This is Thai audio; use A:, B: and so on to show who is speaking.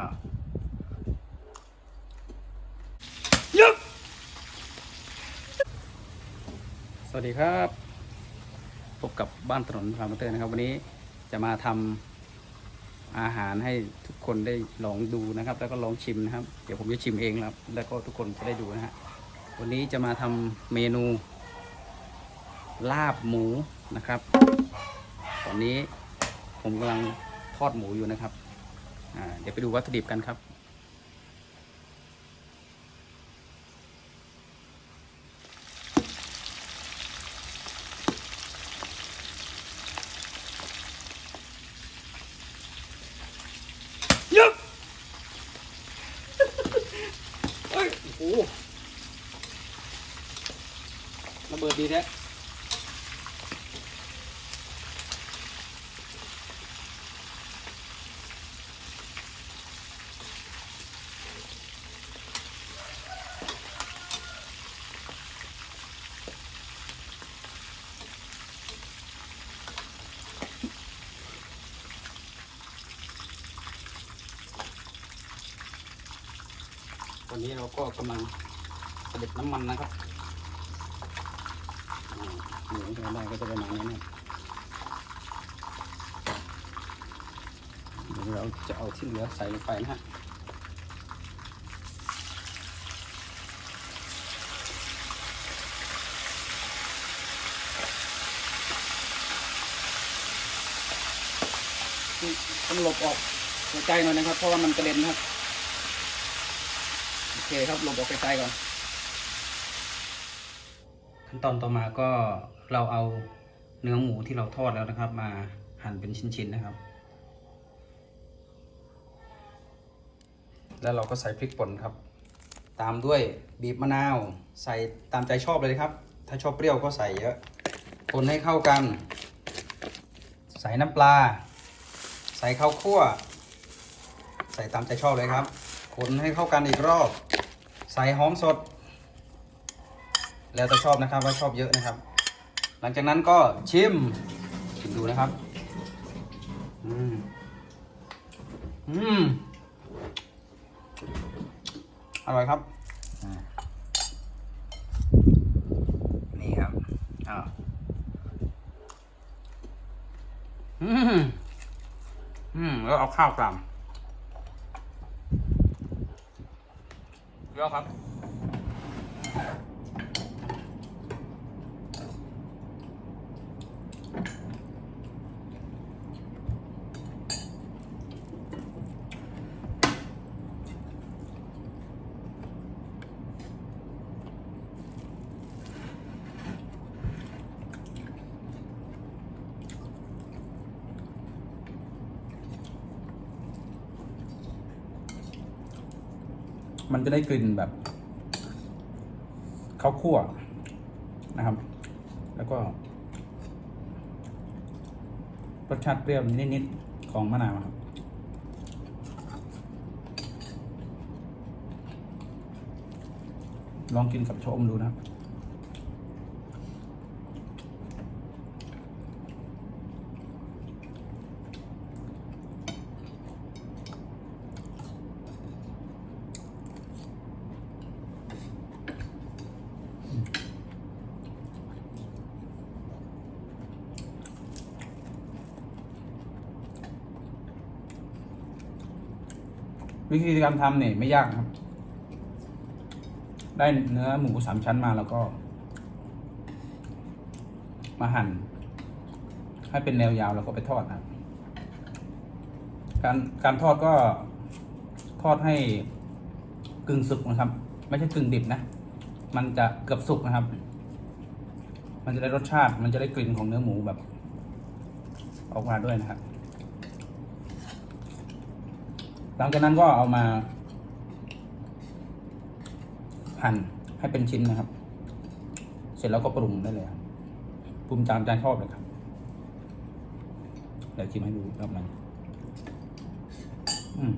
A: อ้ายับสวัสดีครับ พบกับบ้านถนนพามเตอร์นะครับ วันนี้จะมาทำอาหารให้ทุกคนได้ลองดูนะครับ แล้วก็ลองชิมนะครับ เดี๋ยวผมจะชิมเองครับ แล้วก็ทุกคนจะได้ดูนะฮะวันนี้จะมาทำเมนู ลาบหมูนะครับ ตอนนี้ผมกำลังทอดหมูอยู่นะครับ เดี๋ยวไปดูวัตถุดิบกันครับยับเฮ้ยโอ้โหระเบิดดีแท้ ตอนนี้เราก็กำลังเสด็จน้ำมันนะครับหมูที่เราได้ก็จะประมาณนี้นะเดี๋ยวเราจะเอาที่เหลือใส่ลงไปนะฮะต้องหลบออกหัวใจหน่อยนะครับ เพราะว่ามันกระเด็นนะครับ เคครับหลบออกไกลๆก่อน ขั้นตอนต่อมาก็เราเอาเนื้อหมูที่เราทอดแล้วนะครับ มาหั่นเป็นชิ้นๆนะครับ แล้วเราก็ใส่พริกป่นครับ ตามด้วยบีบมะนาว ใส่ตามใจชอบเลยครับ ถ้าชอบเปรี้ยวก็ใส่เยอะคนให้เข้ากัน ใส่น้ำปลา ใส่ข้าวคั่ว ใส่ตามใจชอบเลยครับ คนให้เข้ากันอีกรอบ ใส่หอมสด แล้วแต่ชอบนะครับว่าชอบเยอะนะครับ หลังจากนั้นก็ชิมชิมดูนะครับ อืมอืมอร่อยครับอ่านี่ครับอ่าอืมอืมแล้วเอาข้าวกล่ำ ยอดครับ มันจะได้กลิ่นแบบข้าวคั่วนะครับ แล้วก็ รสชาติเปรี้ยวนิดๆของมะนาวครับลองกินกับชะอมดูนะครับ วิธีการทำเนี่ยไม่ยากครับ ได้เนื้อหมูสามชั้นมาแล้วก็ มาหั่น ให้เป็นแนวยาวแล้วก็ไปทอดนะครับการการทอดก็ทอดให้กึ่งสุกนะครับ ไม่ใช่กึ่งดิบนะ มันจะเกือบสุกนะครับ มันจะได้รสชาติมันจะได้กลิ่นของเนื้อหมูแบบ ออกมาด้วยนะครับ หลังจากนั้นก็เอามาหั่นให้เป็นชิ้นนะครับ เสร็จแล้วก็ปรุงได้เลยครับปรุงตามใจชอบเลยครับเดี๋ยวชิมให้ดูรอบหนึงอืม